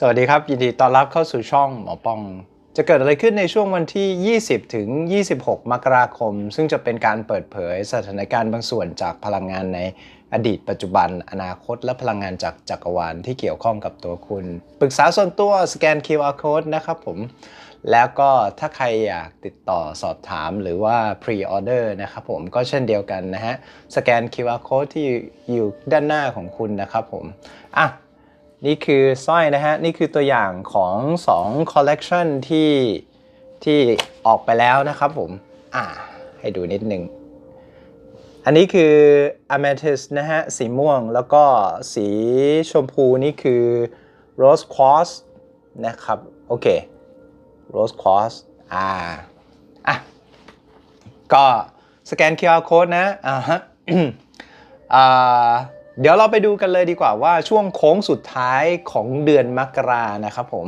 สวัสดีครับ ยินดีต้อนรับเข้าสู่ช่องหมอปอง จะเกิดอะไรขึ้นในช่วงวันที่ 20 ถึง 26 มกราคม ซึ่งจะเป็นการเปิดเผยสถานการณ์บางส่วนจากพลังงานในอดีตปัจจุบัน อนาคต และพลังงานจากจักรวาลที่เกี่ยวข้องกับตัวคุณ ปรึกษาส่วนตัวสแกน QR code นะครับผม แล้วก็ถ้าใครอยากติดต่อสอบถามหรือว่า pre-order นะครับผมก็เช่นเดียวกันนะฮะ สแกน QR code ที่อยู่ด้านหน้าของคุณนะครับผม อะ นี่คือสร้อยนะฮะ นี่คือตัวอย่างของ2 collection ที่ที่ออกไปแล้วนะครับผม อ่า ให้ดูนิดนึง อันนี้คือ amethyst นะฮะ สีม่วงแล้วก็สีชมพูนี่คือ rose quartz นะครับ โอเค rose quartz อ่า อะ ก็สแกน QR code นะ อ่าฮะอ่า เดี๋ยวเราไปดูกันเลยดีกว่าว่าช่วงโค้งสุดท้ายของเดือนมกรานะครับผม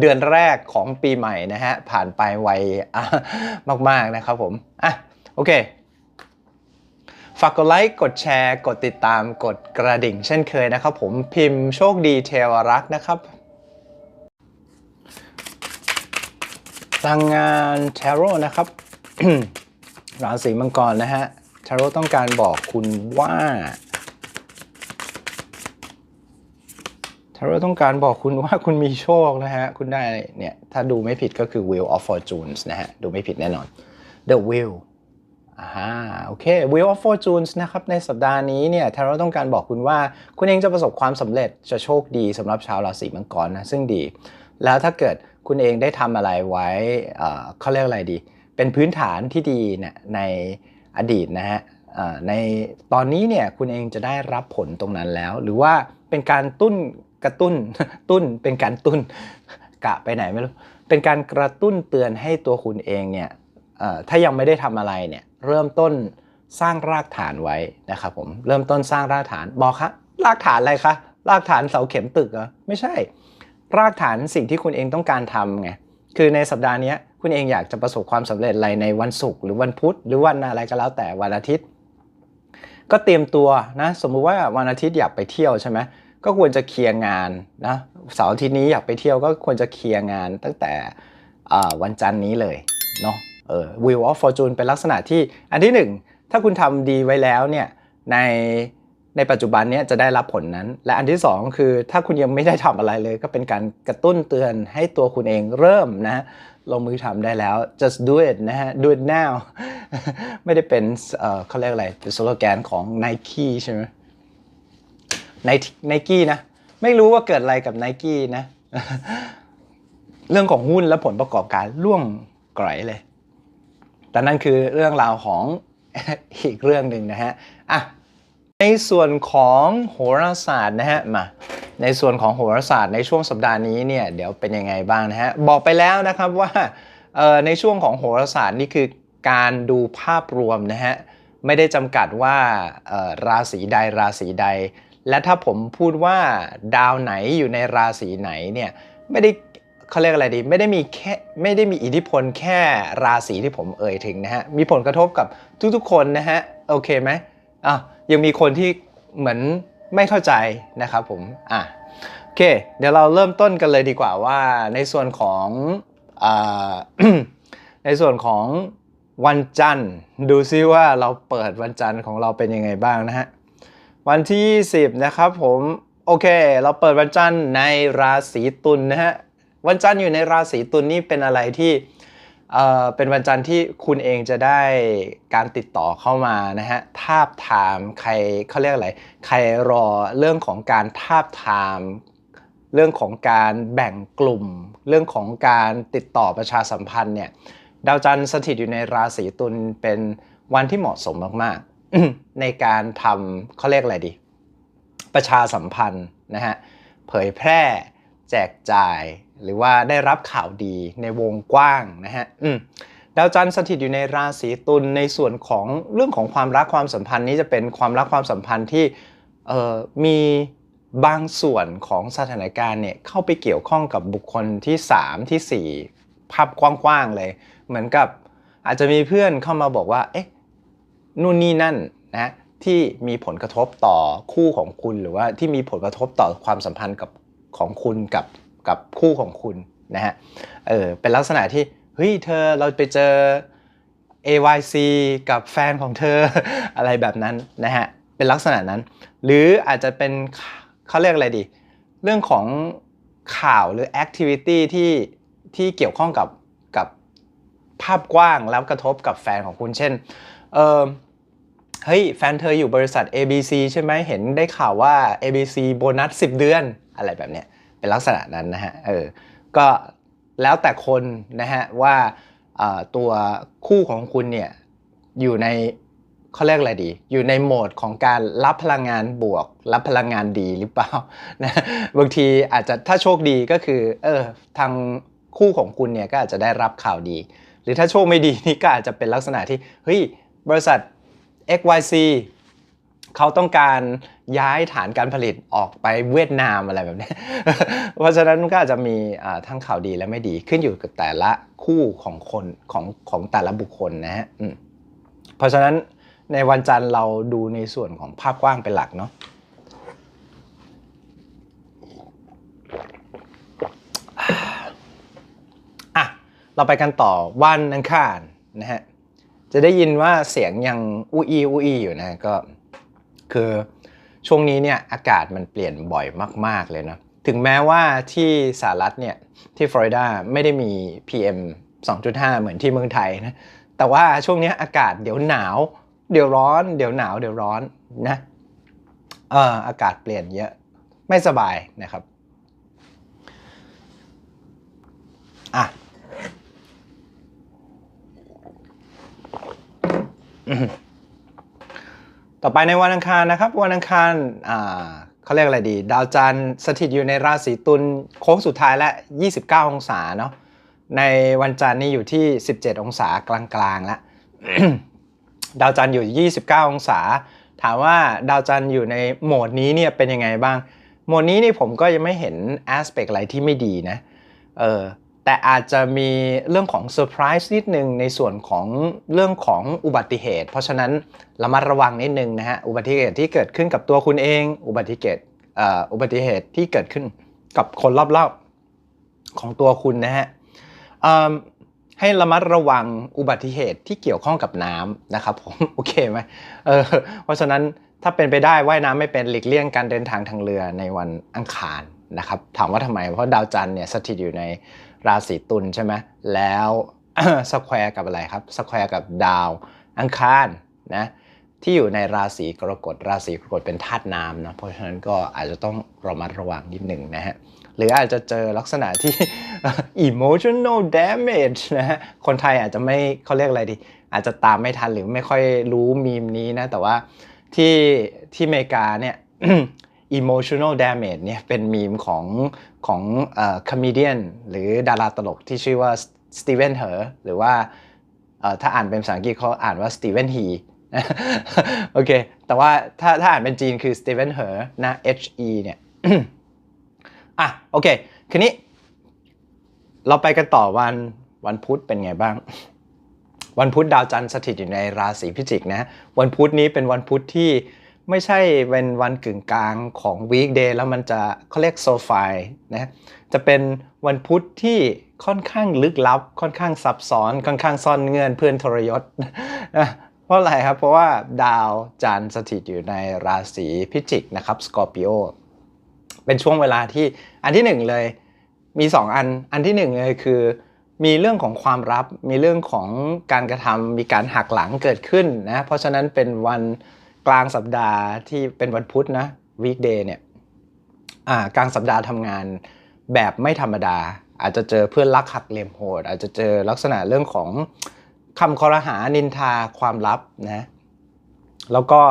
เดือนแรกของปีใหม่นะฮะผ่านไปไวมากๆนะครับผมอะโอเคฝากกดไลค์กดแชร์กดติดตามกดกระดิ่ง เช่นเคยนะครับผมพิมพ์โชคดีเทวรักนะครับพลังงานเทโรนะครับราศีมังกรนะฮะเทโรต้องการบอกคุณว่า เทโร่ต้องการบอกคุณว่าคุณมีโชคนะฮะ คุณได้เนี่ย ถ้าดูไม่ผิดก็คือ Wheel of Fortunes นะฮะ ดูไม่ผิดแน่นอน The Wheel อ่าโอเค Wheel of Fortunes นะครับ ในสัปดาห์นี้เนี่ยเทโร่ต้องการบอกคุณว่า คุณเองจะประสบความสำเร็จจะโชคดีสำหรับชาวราศีมังกรนะ ซึ่งดี แล้วถ้าเกิดคุณเองได้ทำอะไรไว้เอ่อเขาเรียกอะไรดี เป็นพื้นฐานที่ดีเนี่ยในอดีตนะฮะในตอนนี้เนี่ยคุณเองจะได้รับผลตรงนั้นแล้ว หรือว่าเป็นการตุ้น กระตุ้นตุ้นเป็นการตุ้นกะไปไหนไม่รู้เป็นการกระตุ้นเตือนให้ตัวคุณเองเนี่ยถ้ายังไม่ได้ทำอะไรเนี่ยเริ่มต้นสร้างรากฐานไว้นะครับผมเริ่มต้นสร้างรากฐานบอกครับรากฐานอะไรคะรากฐานเสาเข็มตึกเหรอไม่ใช่ รากฐานสิ่งที่คุณเองต้องการทำไงคือในสัปดาห์นี้คุณเองอยากจะประสบความสำเร็จอะไรในวันศุกร์หรือวันพุธหรือวันอะไรก็แล้วแต่วันอาทิตย์ ก็เตรียมตัวนะสมมุติว่าวันอาทิตย์อยากไปเที่ยวใช่ไหม ก็ควรจะเคลียร์งานนะเสาร์อาทิตย์นี้อยากไปเที่ยวก็ควรจะเคลียร์งานตั้งแต่วันจันทร์นี้เลยเนาะเออ Wheel of Fortune เป็นลักษณะที่อันที่หนึ่งถ้าคุณทำดีไว้แล้วเนี่ยในในปัจจุบันเนี้ยจะได้รับผลนั้น และอันที่สองคือถ้าคุณยังไม่ได้ทำอะไรเลย ก็เป็นการกระตุ้นเตือนให้ตัวคุณเองเริ่มนะลงมือทำได้แล้ว just do it นะฮะ do it now ไม่ได้เป็นเอ่อเขาเรียกอะไรเป็นสโลแกนของ Nike ใช่ไหม ไนกี้นะ ไม่รู้ว่าเกิดอะไรกับไนกี้นะ เรื่องของหุ้นและผลประกอบการล่วงกร่อยเลย แต่นั่นคือเรื่องราวของอีกเรื่องหนึ่งนะฮะ อะ ในส่วนของโหราศาสตร์นะฮะ มา ในส่วนของโหราศาสตร์ในช่วงสัปดาห์นี้เนี่ย เดี๋ยวเป็นยังไงบ้างนะฮะ บอกไปแล้วนะครับว่าในช่วงของโหราศาสตร์นี่คือการดูภาพรวมนะฮะ ไม่ได้จำกัดว่าราศีใดราศีใด และถ้าผมพูดว่าดาวไหนอยู่ในราศีไหนเนี่ยไม่ได้เขาเรียกอะไรดีไม่ได้มีแค่ไม่ได้มีอิทธิพลแค่ราศีที่ผมเอ่ยถึงนะฮะมีผลกระทบกับทุกๆคนนะฮะโอเคไหมอะยังมีคนที่เหมือนไม่เข้าใจนะครับผมอะโอเค เดี๋ยวเราเริ่มต้นกันเลยดีกว่าว่าในส่วนของอในส่วนของวันจันทร์ ดูซิว่าเราเปิดวันจันทร์ของเราเป็นยังไงบ้างนะฮะ วันที่ 20 นะครับผมโอเค เราเปิดวันจันทร์ในราศีตุลนะฮะวันจันทร์อยู่ในราศีตุลนี่เป็นอะไรที่เอ่อเป็นวันจันทร์ที่คุณเองจะได้การติดต่อเข้ามานะฮะทาบทามใครเขาเรียกอะไรใครรอเรื่องของการทาบทามเรื่องของการแบ่งกลุ่ม เรื่องของการติดต่อประชาสัมพันธ์เนี่ยดาวจันทร์สถิตอยู่ในราศีตุลเป็นวันที่เหมาะสมมากๆ ในการทำเขาเรียกอะไรดี ประชาสัมพันธ์นะฮะเผยแพร่แจกจ่ายหรือว่าได้รับข่าวดีในวงกว้างนะฮะดาวจันทร์สถิตอยู่ในราศีตุลในส่วนของเรื่องของความรักความสัมพันธ์นี้จะเป็นความรักความสัมพันธ์ที่มีบางส่วนของสถานการณ์เนี่ยเข้าไปเกี่ยวข้องกับบุคคลที่ 3 ที่ 4 ภาพกว้างๆเลย เหมือนกับอาจจะมีเพื่อนเข้ามาบอกว่าเอ๊ะ นู่นนี่นั่นนะที่มีผลกระทบต่อคู่ของคุณหรือว่าที่มีผลกระทบต่อความสัมพันธ์กับของคุณกับกับคู่ของคุณนะฮะเออเป็นลักษณะที่เฮ้ยเธอเราไปเจอ AYC กับแฟนของเธออะไรแบบนั้นนะฮะเป็นลักษณะนั้น หรืออาจจะเป็นเขาเรียกอะไรดี เรื่องของข่าวหรือ activity ที่ที่เกี่ยวข้องกับกับภาพกว้างแล้วกระทบกับแฟนของคุณเช่นเออ เฮ้ยแฟนเธออยู่บริษัท ABC ใช่ไหมเห็นได้ข่าวว่า ABC โบนัส 10 เดือนอะไรแบบเนี้ยเป็นลักษณะนั้นนะฮะเออก็แล้วแต่คนนะฮะว่าตัวคู่ของคุณเนี่ยอยู่ในเขาเรียกอะไรดี อยู่ในโหมดของการรับพลังงานบวก รับพลังงานดีหรือเปล่านะบางทีอาจจะถ้าโชคดีก็คือเออทางคู่ของคุณเนี่ยก็อาจจะได้รับข่าวดี หรือถ้าโชคไม่ดีนี่ก็อาจจะเป็นลักษณะที่เฮ้ยบริษัท XYZ เขาต้องการย้ายฐานการผลิตออกไปเวียดนามอะไรแบบนี้ เพราะฉะนั้นก็อาจจะมีทั้งข่าวดีและไม่ดีขึ้นอยู่กับแต่ละคู่ของคนของของแต่ละบุคคลนะฮะเพราะฉะนั้นในวันจันทร์เราดูในส่วนของภาพกว้างเป็นหลักเนาะอะเราไปกันต่อวันอังคารนะฮะ จะได้ยินว่าเสียงยังอูอีอูอีอยู่นะก็คือช่วงนี้เนี่ยอากาศมันเปลี่ยนบ่อยมาก ๆเลยนะถึงแม้ว่าที่สหรัฐเนี่ยที่ฟลอริดาไม่ได้มี PM 2.5 เหมือนที่เมืองไทยนะแต่ว่าช่วงนี้อากาศเดี๋ยวหนาว เดี๋ยวร้อน เดี๋ยวหนาวเดี๋ยวร้อนนะเอออากาศเปลี่ยนเยอะไม่สบายนะครับอะ ต่อไปในวันอังคารนะครับ วันอังคารอ่าเขาเรียกอะไรดี ดาวจันทร์สถิตอยู่ในราศีตุลโค้งสุดท้ายและ 29 องศาเนาะในวันจันทร์นี่อยู่ที่ 17 องศากลางๆแล้วดาวจันทร์อยู่ 29 องศา ถามว่าดาวจันทร์อยู่ในโหมดนี้เนี่ยเป็นยังไงบ้าง โหมดนี้นี่ผมก็ยังไม่เห็นแอสเปกอะไรที่ไม่ดีนะ เออ แต่อาจจะมีเรื่องของเซอร์ไพรส์นิดนึงในส่วนของเรื่องของอุบัติเหตุ เพราะฉะนั้นระมัดระวังนิดนึงนะฮะอุบัติเหตุที่เกิดขึ้นกับตัวคุณเอง อุบัติเหตุอุบัติเหตุที่เกิดขึ้นกับคนรอบๆของตัวคุณนะฮะให้ระมัดระวังอุบัติเหตุที่เกี่ยวข้องกับน้ำนะครับผมโอเคไหมเออเพราะฉะนั้นถ้าเป็นไปได้ว่ายน้ำไม่เป็นหลีกเลี่ยงการเดินทางทางเรือในวันอังคารนะครับถามว่าทำไมเพราะดาวจันทร์เนี่ยสถิตอยู่ใน ราศีตุลใช่ไหมแล้วสแควร์กับอะไรครับสแควร์กับดาว อังคารนะที่อยู่ในราศีกรกฎราศีกรกฎเป็นธาตุน้ำนะเพราะฉะนั้นก็อาจจะต้องระมัดระวังนิดหนึ่งนะฮะหรืออาจจะเจอลักษณะที่ emotional damage นะฮะคนไทยอาจจะไม่เขาเรียกอะไรดี อาจจะตามไม่ทันหรือไม่ค่อยรู้มีมนี้นะ แต่ว่าที่ที่อเมริกาเนี่ย emotional damage เนี่ยเป็นมีมของ ของคอมเมดี้หรือดาราตลกที่ชื่อว่าสตีเวนเฮอร์หรือว่าถ้าอ่านเป็นภาษาอังกฤษเขาอ่านว่าสตีเวนฮีโอเค แต่ว่าถ้าถ้าอ่านเป็นจีนคือสตีเวนเฮอร์นะ H E เนี่ยอะโอเค คืนนี้ เราไปกันต่อวันวันพุธเป็นไงบ้าง วันพุธดาวจันทร์สถิตอยู่ในราศีพิจิกนะ วันพุธนี้เป็นวันพุธที่ ไม่ใช่เป็นวันกึ่งกลางของวีคเดย์แล้วมันจะเขาเรียกโซฟายนะจะเป็นวันพุธที่ค่อนข้างลึกลับ ค่อนข้างซับซ้อน ค่อนข้างซ่อนเงื่อนเพื่อนทรยศนะเพราะอะไรครับ เพราะว่าดาวจันทร์สถิตอยู่ในราศีพิจิกนะครับสกอร์ปิโอเป็นช่วงเวลาที่อันที่หนึ่งเลยมี 2 อัน อันที่หนึ่งเลยคือมีเรื่องของความลับ มีเรื่องของการกระทำมีการหักหลังเกิดขึ้นนะ เพราะฉะนั้นเป็นวัน ลางสัปดาห์ที่เป็นวันพุธนะวีคเดย์เนี่ยกลางสัปดาห์ทำงานแบบไม่ธรรมดา อาจจะเจอเพื่อนรักหักเหลี่ยมโหด อาจจะเจอลักษณะเรื่องของคำคอรหานินทาความลับนะแล้วก็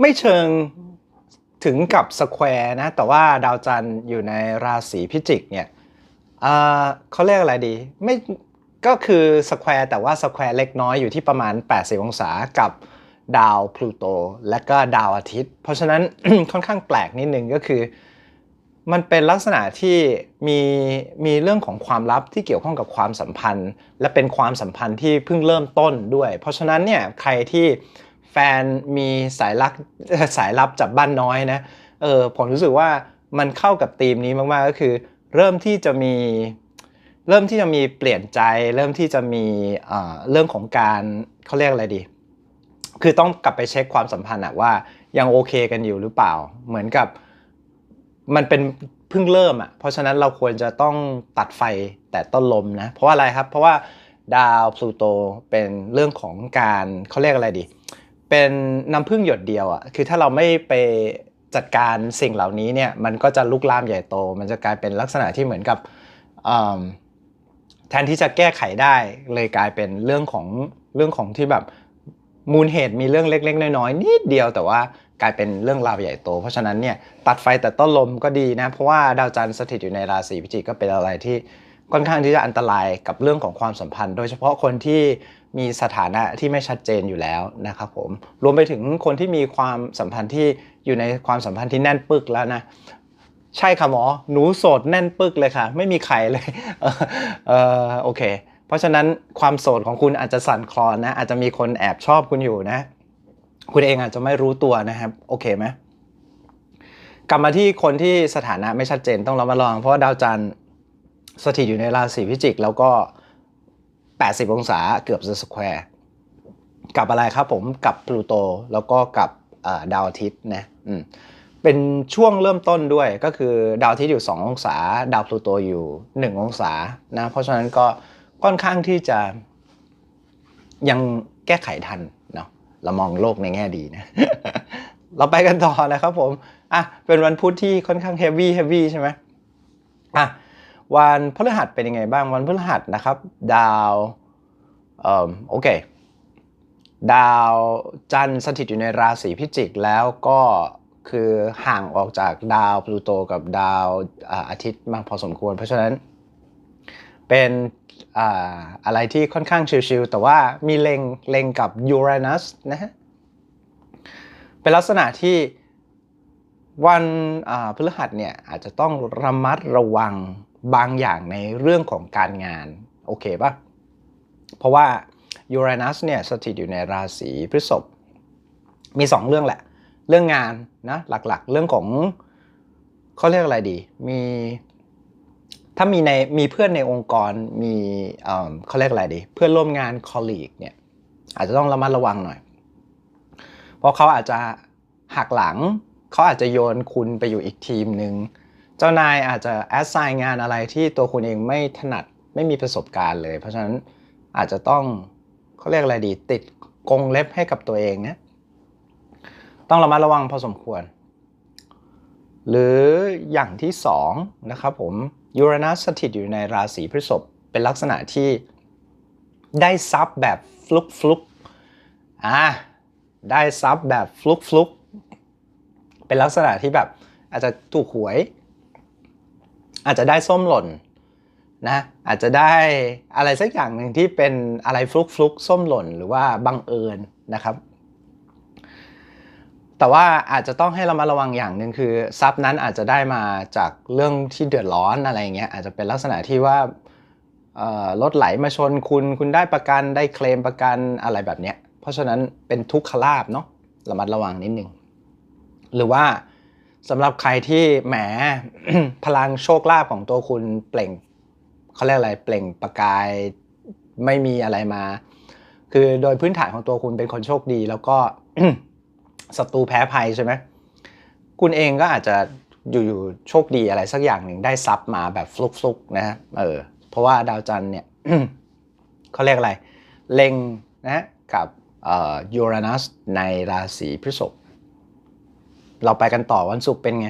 ไม่เชิงถึงกับสแควร์นะ แต่ว่าดาวจันทร์อยู่ในราศีพิจิกเนี่ยเขาเรียกอะไรดี ไม่ ก็คือสแควร์แต่ว่าสแควร์เล็กน้อยอยู่ที่ประมาณ 80 องศากับดาวพลูโตและก็ดาวอาทิตย์ เพราะฉะนั้น ค่อนข้างแปลกนิดนึงก็คือ มันเป็นลักษณะที่มีมีเรื่องของความลับที่เกี่ยวข้องกับความสัมพันธ์ และเป็นความสัมพันธ์ที่เพิ่งเริ่มต้นด้วย เพราะฉะนั้นเนี่ยใครที่แฟนมีสายลักสายลับจับบ้านน้อยนะเออผมรู้สึกว่ามันเข้ากับธีมนี้มากๆก็คือ เริ่มที่จะมี เริ่มที่จะมีเปลี่ยนใจ เริ่มที่จะมีเรื่องของการเขาเรียกอะไรดี คือต้องกลับไปเช็คความสัมพันธ์อะว่ายังโอเคกันอยู่หรือเปล่า เหมือนกับมันเป็นเพิ่งเริ่มอะเพราะฉะนั้นเราควรจะต้องตัดไฟแต่ต้นลมนะ เพราะว่าอะไรครับ เพราะว่าดาวพลูโตเป็นเรื่องของการเขาเรียกอะไรดี เป็นน้ำพึ่งหยดเดียวอะคือถ้าเราไม่ไปจัดการสิ่งเหล่านี้เนี่ย มันก็จะลุกลามใหญ่โต มันจะกลายเป็นลักษณะที่เหมือนกับอ แทนที่จะแก้ไขได้เลยกลายเป็นเรื่องของเรื่องของที่แบบมูลเหตุมีเรื่องเล็ก ๆ น้อยๆนิดเดียวแต่ว่ากลายเป็นเรื่องราวใหญ่โต เพราะฉะนั้นเนี่ยตัดไฟแต่ต้นลมก็ดีนะ เพราะว่าดาวจันทร์สถิตอยู่ในราศีพิจิกก็เป็นอะไรที่ค่อนข้างที่จะอันตรายกับเรื่องของความสัมพันธ์ โดยเฉพาะคนที่มีสถานะที่ไม่ชัดเจนอยู่แล้วนะครับผมรวมไปถึงคนที่มีความสัมพันธ์ที่อยู่ในความสัมพันธ์ที่แน่นปึกแล้วนะ ใช่ค่ะหมอ หนูโสดแน่นปึกเลยค่ะ ไม่มีใครเลยเออโอเค เพราะฉะนั้นความโสดของคุณอาจจะสั่นคลอนนะ อาจจะมีคนแอบชอบคุณอยู่นะ คุณเองอาจจะไม่รู้ตัวนะครับ โอเคไหมกลับมาที่คนที่สถานะไม่ชัดเจนต้องระมัดระวังเพราะาดาวจันทร์สถิตอยู่ในราศีพิจิก แล้วก็ 80 องศาเกือบจะสแควร์กับอะไรครับผมกับพลูโตแล้วก็กับดาวอาทิตย์นะอืม เป็นช่วงเริ่มต้นด้วยก็คือดาวทิตย์อยู่ 2 องศา ดาวพลูโตอยู่ 1 องศานะเพราะฉะนั้นก็ค่อนข้างที่จะยังแก้ไขทันเนาะเรามองโลกในแง่ดีนะ เราไปกันต่อนะครับผมอะเป็นวันพุธที่ค่อนข้างเฮฟวี่เฮฟวี่ใช่ไหมอะวันพฤหัสเป็นยังไงบ้างวันพฤหัสนะครับ ดาวเอ่อโอเค ดาวจันทร์สถิตอยู่ในราศีพิจิกแล้วก็ คือห่างออกจากดาวพลูโตกับดาวอาทิตย์มากพอสมควร เพราะฉะนั้นเป็นอะไรที่ค่อนข้างชิลๆแต่ว่ามีเลงเลงกับยูเรนัสนะฮะเป็นลักษณะที่วันพฤหัสเนี่ยอาจจะต้องระมัดระวังบางอย่างในเรื่องของการงาน โอเคป่ะ เพราะว่ายูเรนัสเนี่ยสถิตอยู่ในราศีพฤษภมี 2 เรื่องแหละ เรื่องงานนะหลักๆ เรื่องของเขาเรียกอะไรดี มีถ้ามีในมีเพื่อนในองค์กรมีเอ่อเขาเรียกอะไรดี เพื่อนร่วมงานคอลลีกเนี่ยอาจจะต้องระมัดระวังหน่อย เพราะเขาอาจจะหักหลัง เขาอาจจะโยนคุณไปอยู่อีกทีมหนึ่งเจ้านายอาจจะแอสไซน์งานอะไรที่ตัวคุณเองไม่ถนัดไม่มีประสบการณ์เลย เพราะฉะนั้นอาจจะต้องเขาเรียกอะไรดี ติดกงเล็บให้กับตัวเองนี่ย ต้องระมัดระวังพอสมควร หรืออย่างที่สองนะครับผมยูเรนัสสถิตอยู่ในราศีพฤษภเป็นลักษณะที่ได้ซับแบบฟลุกฟลุกอ่าได้ซับแบบฟลุกฟลุกเป็นลักษณะที่แบบอาจจะถูกหวย อาจจะได้ส้มหล่นนะอาจจะได้อะไรสักอย่างหนึ่งที่เป็นอะไรฟลุกฟลุกส้มหล่นหรือว่าบังเอิญนะครับ แต่ว่าอาจจะต้องให้เรามาระวังอย่างหนึ่งคือทรัพย์นั้นอาจจะได้มาจากเรื่องที่เดือดร้อนอะไรเงี้ยอาจจะเป็นลักษณะที่ว่ารถไหลมาชนคุณคุณได้ประกันได้เคลมประกันอะไรแบบเนี้ยเพราะฉะนั้นเป็นทุกขลาบเนาะระมัดระวังนิดนึงหรือว่าสำหรับใครที่แหมพลังโชคลาภของตัวคุณเปล่งเขาเรียกอะไรเปล่งประกายไม่มีอะไรมา คือโดยพื้นฐานของตัวคุณเป็นคนโชคดี แล้วก็ ศัตรูแพ้ภัยใช่ไหมคุณเองก็อาจจะอยู่ๆโชคดีอะไรสักอย่างหนึ่งได้ซับมาแบบฟลุกๆนะฮะเออเพราะว่าดาวจันทร์เนี่ยเขาเรียกอะไรเล็งนะกับยูเรนัสในราศีพฤษภเราไปกันต่อวันศุกร์เป็นไง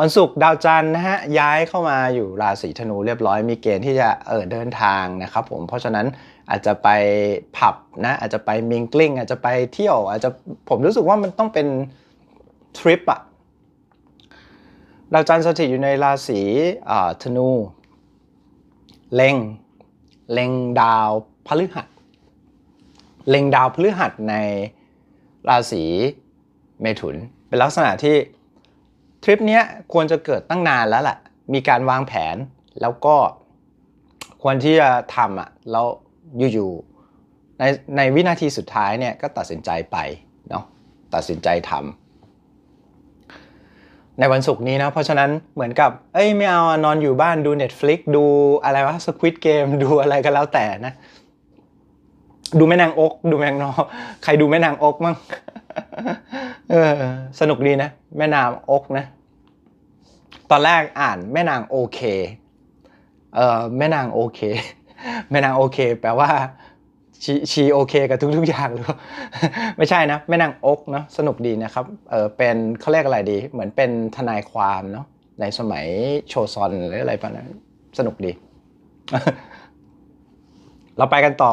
วันศุกร์ดาวจันทร์นะฮะย้ายเข้ามาอยู่ราศีธนูเรียบร้อยมีเกณฑ์ที่จะเออเดินทางนะครับผมเพราะฉะนั้น อาจจะไปผับนะอาจจะไปมิงกลิ้งอาจจะไปเที่ยว อาจจะผมรู้สึกว่ามันต้องเป็นทริปอะดาวจันทร์สถิตอยู่ในราศีธนู เล็ง เล็งดาวพฤหัส เล็งดาวพฤหัสในราศีเมถุน เป็นลักษณะที่ทริปเนี้ยควรจะเกิดตั้งนานแล้วแหละมีการวางแผนแล้วก็ควรที่จะทำอะแล้ว อยู่ๆในในวินาทีสุดท้ายเนี่ยก็ตัดสินใจไปเนาะตัดสินใจทำในวันศุกร์นี้นะเพราะฉะนั้นเหมือนกับ เอ้ยไม่เอานอนอยู่บ้านดู Netflix ดูอะไรวะ Squid Game ดูอะไรก็แล้วแต่นะ ดูแม่นางอก ดูแม่นางนอใครดูแม่นางอกมั่งเออสนุกดีนะ แม่นางอกนะ ตอนแรกอ่านแม่นางโอเคเออแม่นางโอเค แม่นางโอเค แปลว่าชีชีโอเคกับทุกๆอย่างหรือว่าไม่ใช่นะแม่นางอกเนาะสนุกดีนะครับเออเป็นเขาเรียกอะไรดี เหมือนเป็นทนายความเนาะในสมัยโชซอนหรืออะไรประมาณนั้นสนุกดี เราไปกันต่อ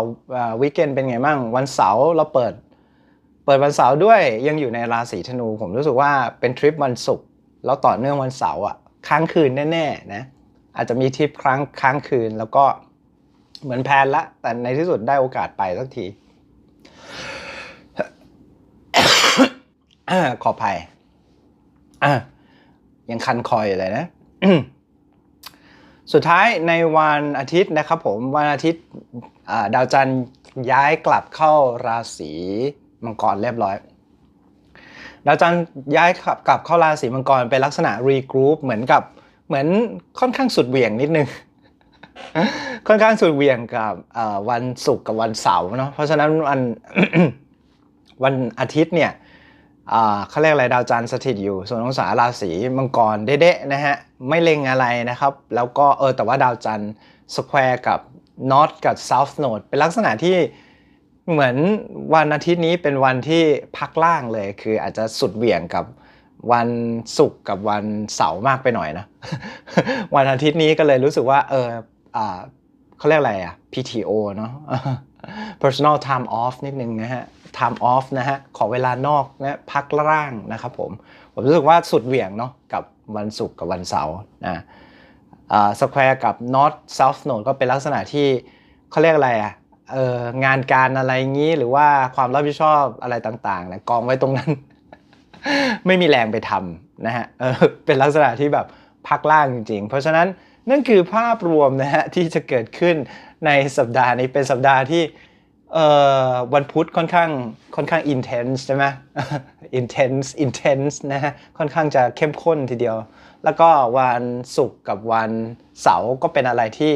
วีคเกนเป็นไงบ้างวันเสาร์เราเปิด เปิดวันเสาร์ด้วยยังอยู่ในราศีธนู ผมรู้สึกว่าเป็นทริปวันศุกร์แล้วต่อเนื่องวันเสาร์อะค้างคืนแน่ๆนะอาจจะมีทริปครั้งค้างคืนแล้วก็ เหมือนแพลนละ แต่ในที่สุดได้โอกาสไปสักทีขออภัยยังคันคอยอยู่เลยนะ สุดท้ายในวันอาทิตย์นะครับผมวันอาทิตย์ดาวจันทร์ย้ายกลับเข้าราศีมังกรเรียบร้อย ดาวจันทร์ย้ายกลับกลับเข้าราศีมังกรเป็นลักษณะรีกรุ๊ปเหมือนกับเหมือนค่อนข้างสุดเหวี่ยงนิดนึง ค่อนข้างสุดเวียงกับวันศุกร์กับวันเสาร์เนาะเพราะฉะนั้นวันวันอาทิตย์เนี่ยเขาเรียกอะไรดาวจันทร์สถิตอยู่ ส่วนองศาราศีมังกรเด๊ะนะฮะไม่เล็งอะไรนะครับ แล้วก็เออแต่ว่าดาวจันทร์สแควร์กับ North กับ South Node เป็นลักษณะที่เหมือนวันอาทิตย์นี้เป็นวันที่พักล่างเลย คืออาจจะสุดเหวี่ยงกับวันศุกร์กับวันเสาร์มากไปหน่อยนะ วันอาทิตย์นี้ก็เลยรู้สึกว่าเออ เขาเรียกอะไรอะ PTO เนาะ personal time off นิดนึงนะฮะ time off นะฮะ ขอเวลานอกนะพักร่างนะครับผม ผมรู้สึกว่าสุดเหวี่ยงเนาะกับวันศุกร์กับวันเสาร์นะสแควร์กับ north south node ก็เป็นลักษณะที่เขาเรียกอะไรอะเอองานการอะไรงี้หรือว่าความรับผิดชอบอะไรต่างๆนะกองไว้ตรงนั้น ไม่มีแรงไปทำนะฮะเเป็นลักษณะที่แบบพักล่างจริง ๆ เพราะฉะนั้น นั่นคือภาพรวมนะฮะที่จะเกิดขึ้นในสัปดาห์นี้เป็นสัปดาห์ที่เอ่อวันพุธค่อนข้างค่อนข้าง intense ใช่ไหม intense intense นะฮะค่อนข้างจะเข้มข้นทีเดียว แล้วก็วันศุกร์กับวันเสาร์ก็เป็นอะไรที่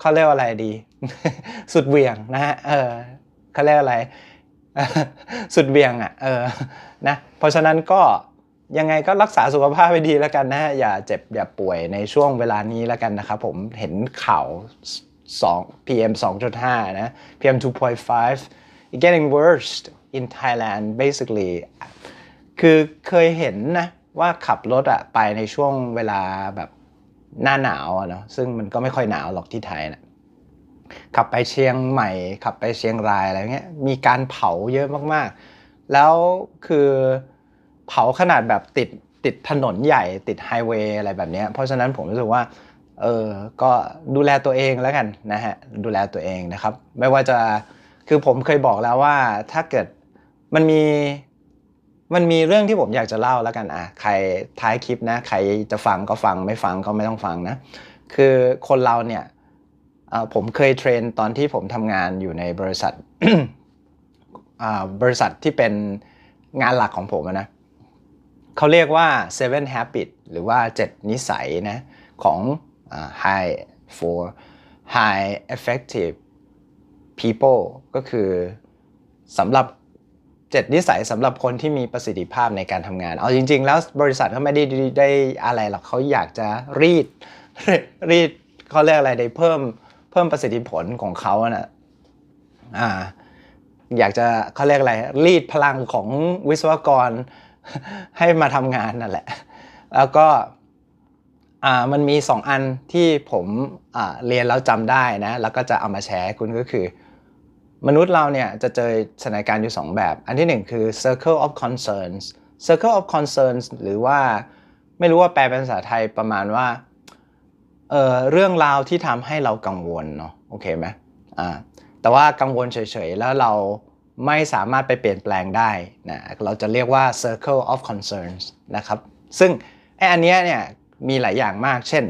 เขาเรียกว่าอะไรดี สุดเวี่ยงนะฮะเออเขาเรียกอะไร สุดเบี่ยงอะเออนะเพราะฉะนั้นก็ ยังไงก็รักษาสุขภาพไปดีแล้วกันนะฮะอย่าเจ็บอย่าป่วยในช่วงเวลานี้แล้วกันนะครับผมเห็นข่าว 2 PM 2.5 นะ PM 2.5 It's getting worse in Thailand basically คือเคยเห็นนะว่าขับรถอะไปในช่วงเวลาแบบหน้าหนาวอะเนาะซึ่งมันก็ไม่ค่อยหนาวหรอกที่ไทยนะขับไปเชียงใหม่ ขับไปเชียงรายอะไรเงี้ยมีการเผาเยอะมากๆ แล้วคือ เผาขนาดแบบติดติดถนนใหญ่ติดไฮเวย์อะไรแบบนี้เพราะฉะนั้นผมรู้สึกว่าเออก็ดูแลตัวเองแล้วกันนะฮะดูแลตัวเองนะครับ ไม่ว่าจะคือผมเคยบอกแล้วว่าถ้าเกิดมันมีมันมีเรื่องที่ผมอยากจะเล่าแล้วกันอะใครท้ายคลิปนะ ใครจะฟังก็ฟังไม่ฟังก็ไม่ต้องฟังนะ คือคนเราเนี่ยอ่อผมเคยเทรนตอนที่ผมทำงานอยู่ในบริษัทอ่าบริษัทที่เป็นงานหลักของผมนะ เขาเรียกว่า seven habit หรือว่า 7 นิสัยนะของ high for high effective people ก็คือสำหรับ 7 นิสัยสำหรับคนที่มีประสิทธิภาพในการทำงาน เอาจริง ๆ แล้วบริษัทเขาไม่ได้ได้อะไรหรอกเขาอยากจะรีดรีดเขาเรียกอะไรได้เพิ่มเพิ่มประสิทธิผลของเขานะอ่าอยากจะเขาเรียกอะไรรีดพลังของวิศวกร ให้มาทำงานนั่นแหละ แล้วก็มันมีสองอันที่ผมเรียนแล้วจำได้นะ แล้วก็จะเอามาแชร์ให้คุณก็คือ มนุษย์เราเนี่ยจะเจอสถานการณ์อยู่ 2 แบบ อันที่หนึ่งคือ circle of concerns circle of concerns หรือว่าไม่รู้ว่าแปลเป็นภาษาไทยประมาณว่าเเรื่องราวที่ทำให้เรากังวลเนาะโอเคไหมอ่าแต่ว่ากังวลเฉยๆ แล้วเรา ไม่สามารถไปเปลี่ยนแปลงได้นะเราจะเรียกว่า circle of concerns นะครับ ซึ่งไออันเนี้ยเนี่ยมีหลายอย่างมาก เช่น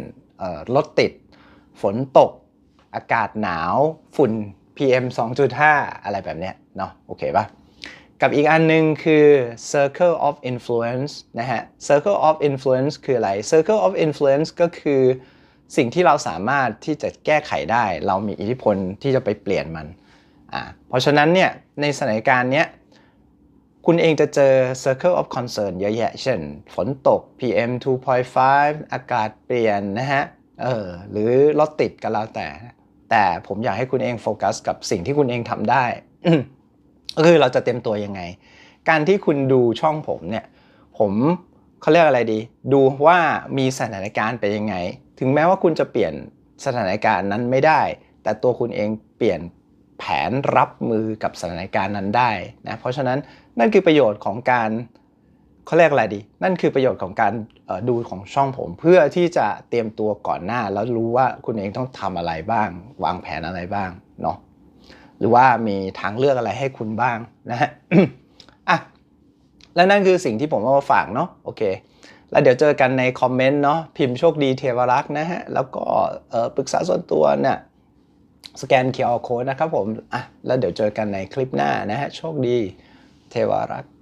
รถติด ฝนตก อากาศหนาว ฝุ่น PM 2.5 อะไรแบบเนี้ยเนาะโอเคปะกับอีกอันหนึงคือ circle of influence นะฮะ circle of influence คืออะไร circle of influence ก็คือสิ่งที่เราสามารถที่จะแก้ไขได้ เรามีอิทธิพลที่จะไปเปลี่ยนมัน อ่าเพราะฉะนั้นเนี่ยในสถานการณ์เนี้ยคุณเองจะเจอ circle of concern เยอะแยะ เช่น ฝนตก PM 2.5 อากาศเปลี่ยนนะฮะ เออ หรือรถติดก็แล้วแต่ แต่ผมอยากให้คุณเองโฟกัสกับสิ่งที่คุณเองทำได้ก็คือเราจะเต็มตัวยังไง การที่คุณดูช่องผมเนี่ย ผมเขาเรียกอะไรดี ดูว่ามีสถานการณ์เป็นยังไง ถึงแม้ว่าคุณจะเปลี่ยนสถานการณ์นั้นไม่ได้ แต่ตัวคุณเองเปลี่ยน แผนรับมือกับสถานการณ์นั้นได้นะเพราะฉะนั้นนั่นคือประโยชน์ของการเขาเรียกอะไรดี นั่นคือประโยชน์ของการดูของช่องผม เพื่อที่จะเตรียมตัวก่อนหน้า แล้วรู้ว่าคุณเองต้องทำอะไรบ้าง วางแผนอะไรบ้างเนาะหรือว่ามีทางเลือกอะไรให้คุณบ้างนะฮะอะและนั่นคือสิ่งที่ผมเอามาฝากเนาะโอเค แล้วเดี๋ยวเจอกันในคอมเมนต์เนาะพิมพ์โชคดีเทวรักษ์นะฮะแล้วก็ปรึกษาส่วนตัวเนี่ย สแกน QR Code นะครับผมอะแล้วเดี๋ยวเจอกันในคลิปหน้านะฮะ โชคดี เทวรักษ์